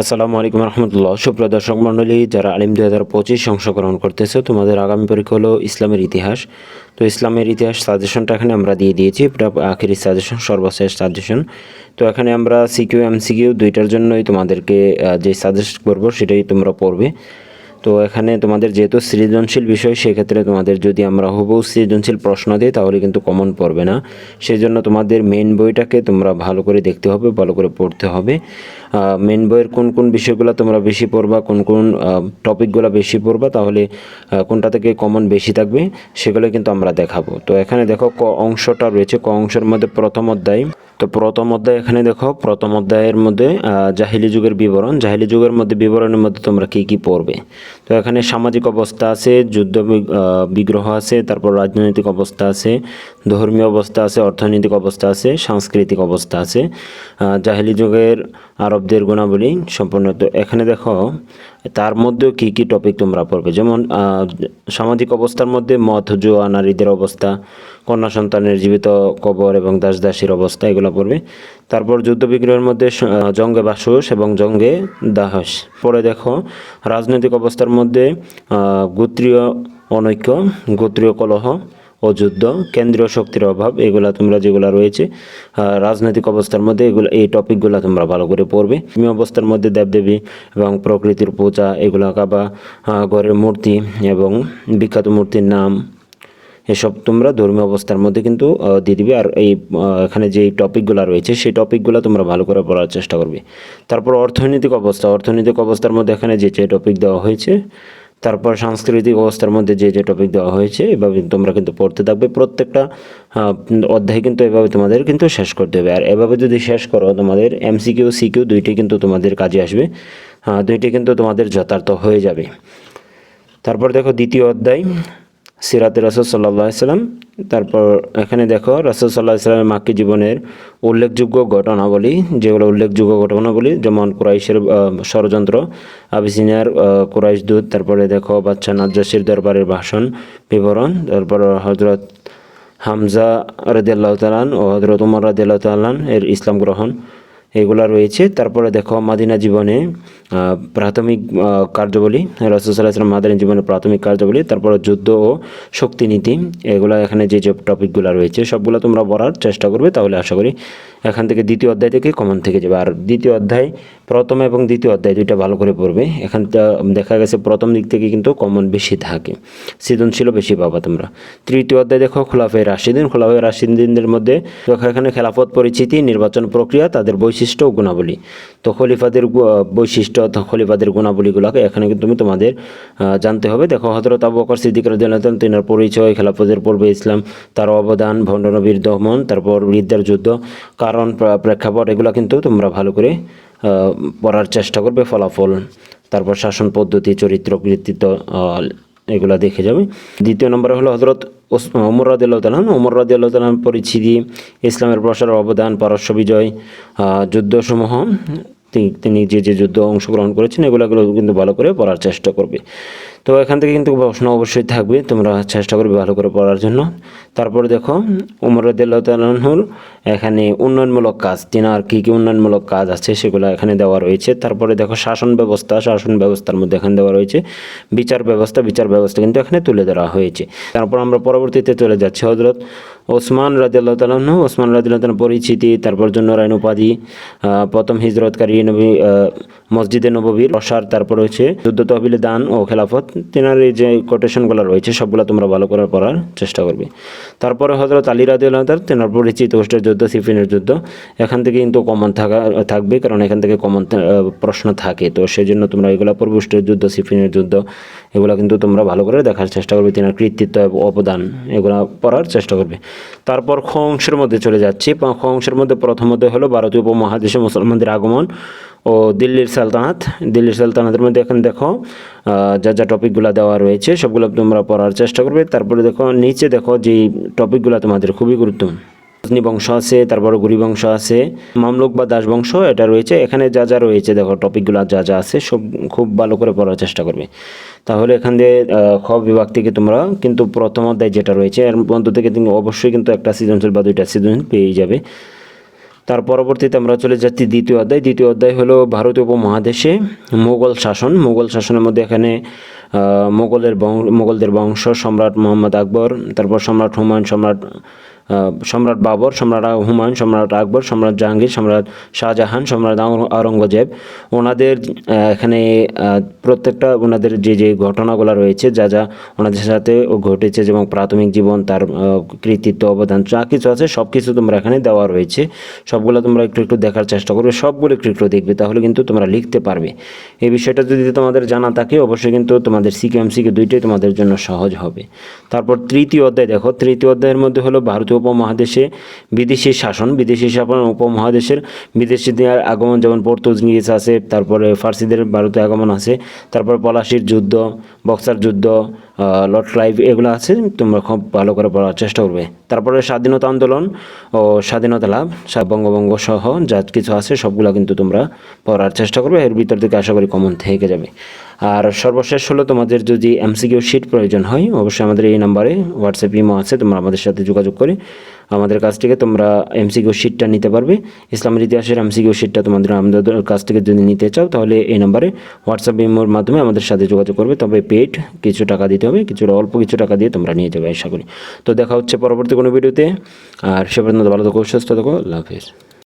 আসসালামু আলাইকুম রহমতুল্লাহ। সুপ্রিয় দর্শক মণ্ডলী, যারা আলিম দুই হাজার পঁচিশ অংশগ্রহণ করতেছে, তোমাদের আগামী পরীক্ষা হলো ইসলামের ইতিহাস। তো ইসলামের ইতিহাস সাজেশনটা এখানে আমরা দিয়ে দিয়েছি এটা আখেরি সাজেশন, সর্বশেষ সাজেশন। তো এখানে আমরা সিকিউ, এমসিকিউ দুইটার জন্যই তোমাদেরকে যে সাজেস্ট করব, সেটাই তোমরা পড়বে। তো এখানে তোমাদের যেহেতু সৃজনশীল বিষয়, সেক্ষেত্রে তোমাদের যদি আমরা হুবহু সৃজনশীল প্রশ্ন দিই, তাহলে কিন্তু কমন পড়বে না। সেই জন্য তোমাদের মেন বইটাকে তোমরা ভালো করে দেখতে হবে, ভালো করে পড়তে হবে। মেন বইয়ের কোন কোন বিষয়গুলো তোমরা বেশি পড়বা, কোন কোন টপিকগুলো বেশি পড়বা, তাহলে কোনটা থেকে কমন বেশি থাকবে, সেগুলো কিন্তু আমরা দেখাবো। তো এখানে দেখো ক অংশটা রয়েছে। ক অংশের মধ্যে প্রথম অধ্যায়। তো প্রথম অধ্যায় এখানে দেখো, প্রথম অধ্যায়ের মধ্যে জাহিলি যুগের বিবরণ। জাহিলি যুগের মধ্যে বিবরণের মধ্যে তোমরা কি কি পড়বে? তো এখানে সামাজিক অবস্থা আছে, যুদ্ধ বিগ্রহ আছে, তারপর রাজনৈতিক অবস্থা আছে, ধর্মীয় অবস্থা আছে, অর্থনৈতিক অবস্থা আছে, সাংস্কৃতিক অবস্থা আছে। জাহিলি যুগের আরবদের গুণাবলী সম্পূর্ণ তো এখানে দেখো তার মধ্যেও কি কি টপিক তোমরা পড়বে? যেমন সামাজিক অবস্থার মধ্যে মদ, জুয়া, নারীদের অবস্থা, কন্যা সন্তানের জীবিত কবর এবং দাস দাসীর অবস্থা, এগুলো পড়বে। তারপর যুদ্ধ বিগ্রহের মধ্যে জঙ্গে বাসুস এবং জঙ্গে দাহস। পরে দেখো, রাজনৈতিক অবস্থার মধ্যে গোত্রীয় অনৈক্য, গোত্রীয় কলহ ও যুদ্ধ, কেন্দ্রীয় শক্তির অভাব, এগুলা তোমরা যেগুলো রয়েছে রাজনৈতিক অবস্থার মধ্যে এগুলো, এই টপিকগুলো তোমরা ভালো করে পড়বে। ধর্মীয় অবস্থার মধ্যে দেবদেবী এবং প্রকৃতির পূজা, এগুলো কাবা ঘরের মূর্তি এবং বিখ্যাত মূর্তির নাম, এসব তোমরা ধর্মীয় অবস্থার মধ্যে কিন্তু দিয়ে দিবে। আর এই এখানে যে টপিকগুলো রয়েছে, সেই টপিকগুলো তোমরা ভালো করে পড়ার চেষ্টা করবে। তারপর অর্থনৈতিক অবস্থা, অর্থনৈতিক অবস্থার মধ্যে এখানে যে যে টপিক দেওয়া হয়েছে তারপর সাংস্কৃতিক অবস্থার মধ্যে যে যে টপিক দেওয়া হয়েছে, এভাবে তোমরা কিন্তু পড়তে থাকবে। প্রত্যেকটা অধ্যায় কিন্তু এভাবে তোমাদের কিন্তু শেষ করতে হবে। আর এভাবে যদি শেষ করো, তোমাদের এমসিকিউ সিকিউ দুইটি কিন্তু তোমাদের কাজে আসবে। দুইটি কিন্তু তোমাদের যথার্থ হয়ে যাবে। তারপর দেখো দ্বিতীয় অধ্যায়। সিরাতে রাসুল সাল্লাহ সাল্লাম, তারপর এখানে দেখো, রাসুল সাল্লাহ সাল্লামের মাক্কি জীবনের উল্লেখযোগ্য ঘটনাবলী, যেগুলো উল্লেখযোগ্য ঘটনাবলী, যেমন কুরাইশের ষড়যন্ত্র, আবিসিনিয়ার কুরাইশ দূত, তারপরে দেখো বাচ্চা নাজ্জাসির দরবারের ভাষণ, বিবরণ, তারপর হজরত হামজা রদিয়াল্লাহ তালান ও হজরত উমর রদিয়াল্লাহ তালান এর ইসলাম গ্রহণ রয়েছে। তারপরে দেখো মাদিনা জীবনে প্রাথমিক কার্যাবলী রসুসাল্লাহাম মাদিনা জীবনের প্রাথমিক কার্যবলী, তারপরে যুদ্ধ ও শক্তিনীতি এগুলো এখানে যে যে টপিকগুলো রয়েছে, সবগুলো তোমরা পড়ার চেষ্টা করবে তাহলে আশা করি এখান থেকে দ্বিতীয় অধ্যায় থেকে কমন থেকে যাবে। আর দ্বিতীয় অধ্যায়, প্রথম এবং দ্বিতীয় অধ্যায় দুইটা ভালো করে পড়বে। এখান দেখা গেছে প্রথম দিক থেকে কিন্তু কমন বেশি থাকে, সৃজনশীলও বেশি পাবা তোমরা। তৃতীয় অধ্যায় দেখো খোলাফে রাশিদিন, খোলাফে রাশিদিনদের মধ্যে, এখানে খেলাফত পরিচিতি, নির্বাচন প্রক্রিয়া, তাদের বৈশিষ্ট্য ও গুণাবলী। তো খলিফাদের বৈশিষ্ট্য খলিফাদের গুণাবলীগুলোকে এখানে কিন্তু তুমি তোমাদের জানতে হবে। দেখো হজরত আবু বকর সিদ্দিক তাআলা তিনার পরিচয়, খেলাফতের পূর্বে ইসলাম, তার অবদান, ভণ্ডনবীর দমন, তারপর বৃদ্ধার যুদ্ধ, কারণ প্রেক্ষাপট, এগুলো কিন্তু তোমরা ভালো করে পড়ার চেষ্টা করবে, ফলাফল, তারপর শাসন পদ্ধতি, চরিত্র, কৃতিত্ব এগুলা দেখে যাবে। দ্বিতীয় নম্বরে হলো হজরত ওস- ওমর রাদিয়াল্লাহু তাআলা ওমর রাদিয়াল্লাহু তাআলার পরিচিতি ইসলামের প্রসার অবদান, পারস্য বিজয় যুদ্ধসমূহ তিনি যে যে যুদ্ধ অংশগ্রহণ করেছেন, এগুলোগুলো কিন্তু ভালো করে পড়ার চেষ্টা করবে। তো এখান থেকে কিন্তু প্রশ্ন অবশ্যই থাকবে, তোমরা চেষ্টা করবে ভালো করে পড়ার জন্য। তারপরে দেখো উমর রাদিয়াল্লাহু তাআলাহুর এখানে উন্নয়নমূলক কাজ, তিনার কী কী উন্নয়নমূলক কাজ আছে সেগুলো এখানে দেওয়া রয়েছে। তারপরে দেখো শাসন ব্যবস্থা, শাসন ব্যবস্থার মধ্যে এখানে দেওয়া রয়েছে। বিচার ব্যবস্থা বিচার ব্যবস্থা কিন্তু এখানে তুলে ধরা হয়েছে। তারপর আমরা পরবর্তীতে চলে যাচ্ছি হজরত ওসমান রাজিয়াল্লাহ তালাহ ওসমান রাজিয়াল্লাহ পরিচিতি, তারপর জন্য রায়ন উপাধি প্রথম হিজরতকারী নবী মসজিদে নববীর প্রসার, তারপর হচ্ছে যুদ্ধ তহবিলে দান ও খেলাফত। তেনার এই যে কোটেশনগুলো রয়েছে, সবগুলো তোমরা ভালো করে পড়ার চেষ্টা করবে। তারপরে হজরত আলী রাজিয়াল্লাহ তেনার পরিচিত যুদ্ধ, সিফিনের যুদ্ধ, এখান থেকে কিন্তু কমন থাকা, থাকবে, কারণ এখান থেকে কমন প্রশ্ন থাকে। তো সেই জন্য তোমরা এগুলো পূর্বষ্টের যুদ্ধ, সিফিনের যুদ্ধ, এগুলো কিন্তু তোমরা ভালো করে দেখার চেষ্টা করবে, তেনার কৃতিত্ব অবদান এগুলো পড়ার চেষ্টা করবে। তারপর খ অংশের মধ্যে চলে যাচ্ছি। খ অংশের মধ্যে প্রথমত হলো ভারতীয় উপমহাদেশে মুসলমানদের আগমন ও দিল্লির সালতানাত। দিল্লির সালতানাতের মধ্যে এখন দেখো যা যা টপিকগুলো দেওয়া রয়েছে, সবগুলো তোমরা পড়ার চেষ্টা করবে। তারপরে দেখো, নিচে দেখো যে টপিকগুলো তোমাদের খুবই গুরুত্বপূর্ণ। গজনী বংশ আছে তারপর গুরি বংশ আছে, মামলুক বা দাস বংশ এটা রয়েছে। এখানে যা যা রয়েছে, দেখো টপিকগুলো যা যা আছে, সব খুব ভালো করে পড়ার চেষ্টা করবে। তাহলে এখান দিয়ে খ বিভাগ থেকে তোমরা কিন্তু প্রথম অধ্যায় যেটা রয়েছে, এর মধ্য থেকে তুমি অবশ্যই কিন্তু একটা সৃজনশীল বা দুইটা সৃজনশীল পেয়ে যাবে। তার পরবর্তীতে আমরা চলে যাচ্ছি দ্বিতীয় অধ্যায়। দ্বিতীয় অধ্যায় হলো ভারতীয় উপমহাদেশে মোগল শাসন। মোগল শাসনের মধ্যে এখানে মোগলের মোগলদের বংশ সম্রাট মোহাম্মদ আকবর, তারপর সম্রাট হুমায়ুন সম্রাট সম্রাট বাবর, সম্রাট হুমায়ুন, সম্রাট আকবর, সম্রাট জাহাঙ্গীর, সম্রাট শাহজাহান, সম্রাট আওরঙ্গজেব। ওনাদের এখানে প্রত্যেকটা ওনাদের যে যে ঘটনাগুলো রয়েছে, যা যা ওনাদের সাথে ঘটেছে যেমন প্রাথমিক জীবন, তার কৃতিত্ব, অবদান, যা কিছু আছে সব কিছু তোমরা এখানে দেওয়া রয়েছে। সবগুলো তোমরা একটু একটু দেখার চেষ্টা করবে, সবগুলো একটু একটু দেখবে, তাহলে কিন্তু তোমরা লিখতে পারবে। এই বিষয়টা যদি তোমাদের জানা থাকে, অবশ্যই কিন্তু তোমাদের সিকে এমসিকে দুইটাই তোমাদের জন্য সহজ হবে। তারপর তৃতীয় অধ্যায়, দেখো, তৃতীয় অধ্যায়ের মধ্যে হলো ভারতীয় উপমহাদেশে বিদেশি শাসন বিদেশি শাসন উপমহাদেশের বিদেশিদের আগমন যেমন পর্তুগিজ আছে, তারপরে ফার্সিদের ভারতে আগমন আছে, তারপর পলাশির যুদ্ধ, বক্সার যুদ্ধ লর্ড লাইভ এগুলো আছে, তোমরা খুব ভালো করে পড়ার চেষ্টা করবে। তারপরে স্বাধীনতা আন্দোলন ও স্বাধীনতা লাভ বঙ্গবঙ্গ সহ যা কিছু আছে, সবগুলো কিন্তু তোমরা পড়ার চেষ্টা করবে। এর ভিতর থেকে আশা করি কমন থেকে যাবে। আর সর্বশেষ হলো, তোমাদের যদি এমসিকিউ শিট প্রয়োজন হয়, অবশ্যই আমাদের এই নাম্বারে হোয়াটসঅ্যাপ ইমো আছে, তোমরা আমাদের সাথে যোগাযোগ করে আমাদের কাছ থেকে তোমরা এমসিকিউ শিটটা নিতে পারবে। ইসলামের ইতিহাসের এমসিকিউ শিটটা তোমাদের আমাদের কাছ থেকে যদি নিতে চাও, তাহলে এই নাম্বারে হোয়াটসঅ্যাপ ইমোর মাধ্যমে আমাদের সাথে যোগাযোগ করবে। তবে পেড কিছু টাকা দিতে হবে, কিছু অল্প কিছু টাকা দিয়ে তোমরা নিয়ে যাবে, আশা করি। তো দেখা হচ্ছে পরবর্তী কোনো ভিডিওতে। আর সে পর্যন্ত ভালো থাকো, সুস্থ থাকো, আল্লাহ হাফিজ।